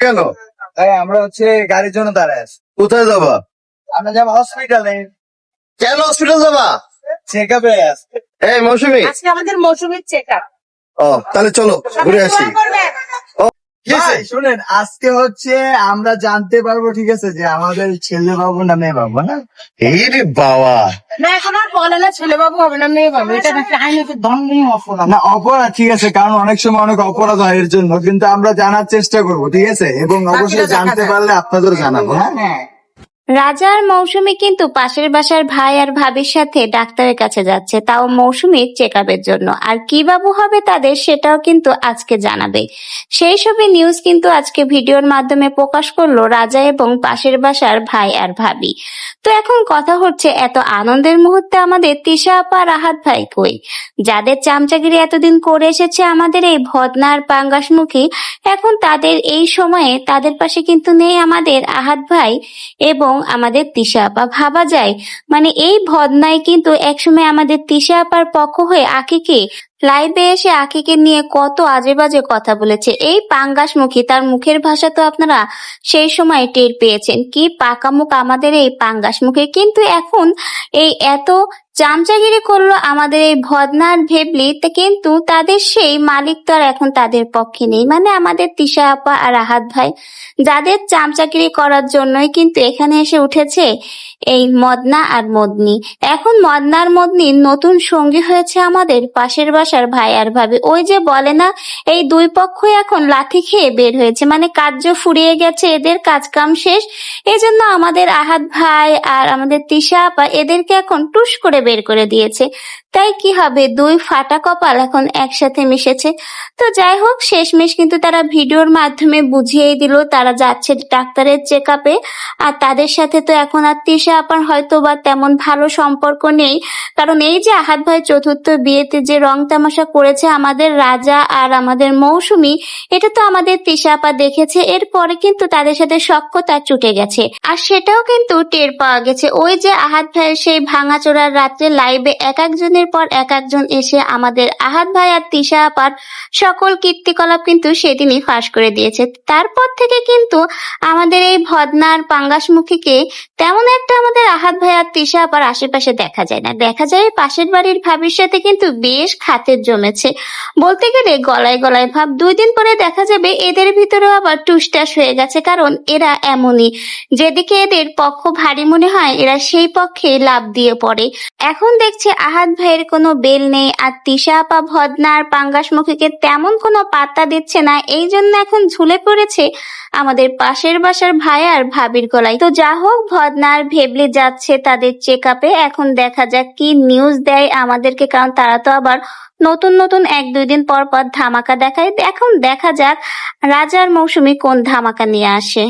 কেন তাই আমরা হচ্ছে গাড়ির জন্য দাঁড়ায় আছি। কোথায় যাবা? আমরা যাব হসপিটালে কেন হসপিটাল যাবা? চেক আপে আছে। এই মৌসুমি। আজকে আমাদের মৌসুমীর চেক আপ ও তাহলে চলো ঘুরে আসি। শুনেন আজকে হচ্ছে আমরা জানতে পারব ঠিক আছে যে আমাদের ছেলে বাবু না মেয়ে বাবু না? এই রে বাবা। না এখন আর বলে না ছেলে বাবু হবে না মেয়ে বাবু এটা একটা আইনত দণ্ডনীয় অপরাধ। না অপরাধ ঠিক আছে কারণ অনেক সময় অনেক অপরাধ হয় এর জন্য কিন্তু আমরা জানার চেষ্টা করব ঠিক আছে? এবং অবশ্যই জানতে পারলে আপনাদের জানাব হ্যাঁ? হ্যাঁ। রাজা আর মৌসুমী কিন্তু পাশের বাসার ভাই আর ভাবির সাথে ডাক্তারের কাছে যাচ্ছে। তাও মৌসুমীর চেক জন্য। আর কি বাবু হবে তাদের সেটাও কিন্তু আজকে জানাবে। সেই সবই নিউজ কিন্তু আজকে ভিডিওর মাধ্যমে প্রকাশ করল রাজা এবং পাশের বাসার ভাই আর ভাবি। তো এখন কথা হচ্ছে, এত আনন্দের মুহূর্তে আমাদের তিশা আপা রাহাত ভাই কই? যাদের চামচাগিরি এতদিন করে এসেছে আমাদের এই ভদনার পাঙ্গাসমুখী এখন তাদের এই সময়ে তাদের পাশে কিন্তু নেই আমাদের আহাত ভাই এবং আমাদের তিশা আপা ভাবা যায়। মানে এই ভদনায় কিন্তু একসময় আমাদের তিশা আপার পক্ষ হয়ে আকিকে লাইভে এসে আকিকে নিয়ে কত আজে বাজে কথা বলেছে। এই পাঙ্গাসমুখী তার মুখের ভাষা তো আপনারা সেই সময় টের পেয়েছেন। কি পাকা মুখ আমাদের এই পাঙ্গাস পাঙ্গাসমুখী কিন্তু এখন এই এত চামচাগিরি করল আমাদের এই ভদনার ভেবলি কিন্তু তাদের সেই মালিক তো আর এখন তাদের পক্ষে নেই। মানে আমাদের তিশা আপা আর আহাত ভাই, যাদের চামচাগিরি করার জন্যই কিন্তু এখানে এসে উঠেছে এই মদনা আর মদনি। এখন মদনার মদনির নতুন সঙ্গী হয়েছে আমাদের পাশের বাসার ভাই আর ভাবি। ওই যে বলে না, এই দুই পক্ষই এখন লাঠি খেয়ে বের হয়েছে। মানে কার্য ফুরিয়ে গেছে, এদের কাজ কাম শেষ। এজন্য আমাদের আহাত ভাই আর আমাদের তিশা আপা এদেরকে এখন টুস করে বের করে দিয়েছে। তাই কি হবে, দুই ফাটা কপাল এখন একসাথে মিশেছে। তো যাই হোক, শেষমেশ কিন্তু তারা ভিডিওর মাধ্যমে বুঝিয়েই দিল, তারা যাচ্ছে ডাক্তারের চেক আপে আর তাদের সাথে তো এখন আর তিশা আপার হয়তো বা তেমন ভালো সম্পর্ক নেই। কারণ এই যে আহাত ভাই চতুর্থ বিয়েতে যে রং তামাশা করেছে আমাদের রাজা আর আমাদের মৌসুমী, এটা তো আমাদের তিশা দেখেছে, এরপরে কিন্তু তাদের সাথে সখ্যতা চুটে গেছে। আর সেটাও কিন্তু টের পাওয়া গেছে, ওই যে আহাত ভাইয়ের সেই ভাঙাচোরার রাত্রে লাইভে এক একজনের পর এক একজন এসে আমাদের আহাত ভাই আর তিশা আপার সকল কীর্তিকলাপ কিন্তু সেদিনই ফাঁস করে দিয়েছে। তারপর থেকে কিন্তু আমাদের এই ভদনার পাঙ্গাসমুখীকে তেমন একটা আমাদের আহাত ভাই আর তিশা আপার আশেপাশে দেখা যায় না। দেখা যায় পাশের বাড়ির ভাবির সাথে কিন্তু বেশ খাতের জমেছে। বলতে গেলে গলায় গলায় ভাব, দুই দিন পরে দেখা যাবে এদের ভিতরেও আবার টুসটাস হয়ে গেছে, কারণ এরা এমনই। যেদিকে এদের পক্ষ ভারী মনে হয়, এরা সেই পক্ষে লাভ দিয়ে পড়ে। এখন দেখছে আহাত ভাইয়ের কোনো বেল নেই, আর তিশা আপা ভদনার পাঙ্গাসমুখীকে তেমন কোনো পাত্তা দিচ্ছে না, এই জন্য এখন ঝুলে পড়েছে আমাদের পাশের বাসার ভাই আর ভাবির গলায়। তো যা হোক, ভদনার ভেবলি যাচ্ছে তাদের চেক আপে এখন দেখা যাক কি নিউজ দেয় আমাদেরকে, কারণ তারা তো আবার নতুন নতুন এক দুই দিন পর পর ধামাকা দেখায় এখন দেখা যাক রাজার মৌসুমী কোন ধামাকা নিয়ে আসে।